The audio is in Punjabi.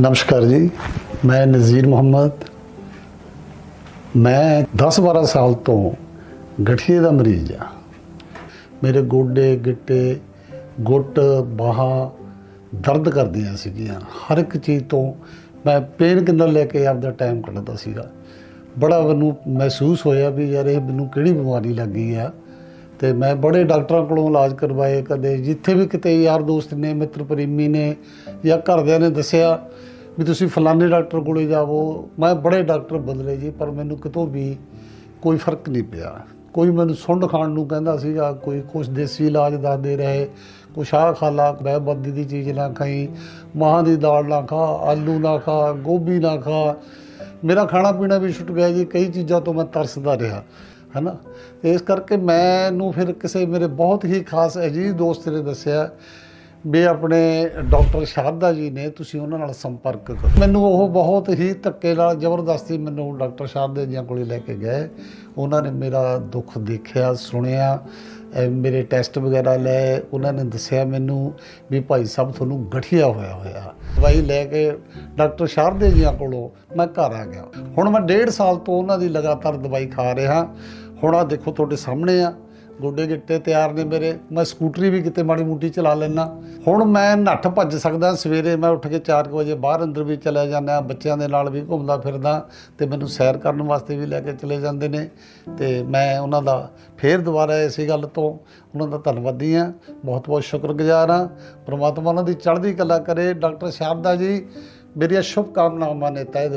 ਨਮਸਕਾਰ ਜੀ। ਮੈਂ ਨਜ਼ੀਰ ਮੁਹੰਮਦ। ਮੈਂ 10-12 ਸਾਲ ਤੋਂ ਗਠੀਏ ਦਾ ਮਰੀਜ਼ ਆ ਮੇਰੇ ਗੋਡੇ, ਗਿੱਟੇ, ਗੁੱਟ, ਬਾਹਾਂ ਦਰਦ ਕਰਦੀਆਂ ਸੀਗੀਆਂ। ਹਰ ਇੱਕ ਚੀਜ਼ ਤੋਂ ਮੈਂ ਪੇਨ ਕਿੰਨਰ ਲੈ ਕੇ ਆਪਦਾ ਟਾਈਮ ਕੱਢਦਾ ਸੀਗਾ। ਬੜਾ ਮੈਨੂੰ ਮਹਿਸੂਸ ਹੋਇਆ ਵੀ ਯਾਰ ਇਹ ਮੈਨੂੰ ਕਿਹੜੀ ਬਿਮਾਰੀ ਲੱਗ ਗਈ ਆ। ਤੇ ਮੈਂ ਬੜੇ ਡਾਕਟਰਾਂ ਕੋਲੋਂ ਇਲਾਜ ਕਰਵਾਏ ਕਦੇ, ਜਿੱਥੇ ਵੀ ਕਿਤੇ ਯਾਰ ਦੋਸਤ ਨੇ, ਮਿੱਤਰ ਪ੍ਰੇਮੀ ਨੇ ਜਾਂ ਘਰਦਿਆਂ ਨੇ ਦੱਸਿਆ ਵੀ ਤੁਸੀਂ ਫਲਾਣੇ ਡਾਕਟਰ ਕੋਲੇ ਜਾਵੋ, ਮੈਂ ਬੜੇ ਡਾਕਟਰ ਬਦਲੇ ਜੀ, ਪਰ ਮੈਨੂੰ ਕਿਤੋਂ ਵੀ ਕੋਈ ਫ਼ਰਕ ਨਹੀਂ ਪਿਆ। ਕੋਈ ਮੈਨੂੰ ਸੁੰਡ ਖਾਣ ਨੂੰ ਕਹਿੰਦਾ ਸੀਗਾ ਕੋਈ ਕੁਛ ਦੇਸੀ ਇਲਾਜ ਦੱਸਦੇ ਰਹੇ, ਕੁਛ ਆਹ ਖਾ ਲਾ ਬੈਬਦੀ ਦੀ ਚੀਜ਼ ਨਾ ਖਾਈ, ਮਾਹਾਂ ਦੀ ਦਾਲ ਨਾ ਖਾ, ਆਲੂ ਨਾ ਖਾ, ਗੋਭੀ ਨਾ ਖਾ। ਮੇਰਾ ਖਾਣਾ ਪੀਣਾ ਵੀ ਛੁੱਟ ਗਿਆ ਜੀ, ਕਈ ਚੀਜ਼ਾਂ ਤੋਂ ਮੈਂ ਤਰਸਦਾ ਰਿਹਾ। ਹੈਨਾ? ਇਸ ਕਰਕੇ ਮੈਨੂੰ ਫਿਰ ਕਿਸੇ ਮੇਰੇ ਬਹੁਤ ਹੀ ਖਾਸ ਅਜੀਜ਼ ਦੋਸਤ ਨੇ ਦੱਸਿਆ ਵੀ ਆਪਣੇ ਡਾਕਟਰ ਸ਼ਾਰਦਾ ਜੀ ਨੇ ਤੁਸੀਂ ਉਹਨਾਂ ਨਾਲ ਸੰਪਰਕ ਕਰੋ। ਮੈਨੂੰ ਉਹ ਬਹੁਤ ਹੀ ਧੱਕੇ ਨਾਲ ਜ਼ਬਰਦਸਤੀ ਮੈਨੂੰ ਡਾਕਟਰ ਸ਼ਾਰਦਾ ਜੀ ਕੋਲੇ ਲੈ ਕੇ ਗਏ। ਉਹਨਾਂ ਨੇ ਮੇਰਾ ਦੁੱਖ ਦੇਖਿਆ, ਸੁਣਿਆ ਮੇਰੇ ਟੈਸਟ ਵਗੈਰਾ ਲਏ, ਉਹਨਾਂ ਨੇ ਦੱਸਿਆ ਮੈਨੂੰ ਵੀ ਭਾਈ ਸਾਹਿਬ ਤੁਹਾਨੂੰ ਗਠੀਆ ਹੋਇਆ ਹੋਇਆ। ਦਵਾਈ ਲੈ ਕੇ ਡਾਕਟਰ ਸ਼ਾਰਦੇ ਜੀਆਂ ਕੋਲੋਂ ਮੈਂ ਘਰ ਆ ਗਿਆ। ਹੁਣ ਮੈਂ ਡੇਢ ਸਾਲ ਤੋਂ ਉਹਨਾਂ ਦੀ ਲਗਾਤਾਰ ਦਵਾਈ ਖਾ ਰਿਹਾ। ਹੁਣ ਆ ਦੇਖੋ ਤੁਹਾਡੇ ਸਾਹਮਣੇ ਆ। ਗੋਡੇ ਗਿੱਟੇ ਤਿਆਰ ਨੇ ਮੇਰੇ, ਮੈਂ ਸਕੂਟਰੀ ਵੀ ਕਿਤੇ ਮਾੜੀ ਮੂਟੀ ਚਲਾ ਲੈਣਾ ਹੁਣ ਮੈਂ ਨੱਠ ਭੱਜ ਸਕਦਾ, ਸਵੇਰੇ ਮੈਂ ਉੱਠ ਕੇ 4 ਵਜੇ ਬਾਹਰ ਅੰਦਰ ਵੀ ਚਲਾ ਜਾਂਦਾ ਬੱਚਿਆਂ ਦੇ ਨਾਲ ਵੀ ਘੁੰਮਦਾ ਫਿਰਦਾ ਤੇ ਮੈਨੂੰ ਸੈਰ ਕਰਨ ਵਾਸਤੇ ਵੀ ਲੈ ਕੇ ਚਲੇ ਜਾਂਦੇ ਨੇ ਤੇ ਮੈਂ ਉਹਨਾਂ ਦਾ ਫੇਰ ਦੁਬਾਰਾ ਇਸੇ ਗੱਲ ਤੋਂ ਉਹਨਾਂ ਦਾ ਧੰਨਵਾਦੀ ਹਾਂ। ਬਹੁਤ ਬਹੁਤ ਸ਼ੁਕਰਗੁਜ਼ਾਰ ਹਾਂ। ਪ੍ਰਮਾਤਮਾ ਉਹਨਾਂ ਦੀ ਚੜ੍ਹਦੀ ਕਲਾ ਕਰੇ। ਡਾਕਟਰ ਸ਼ਾਰਦਾ ਜੀ, ਮੇਰੀਆਂ ਸ਼ੁਭ ਕਾਮਨਾਵਾਂ ਨੇ ਤਹਿ ਦਿਲੋਂ।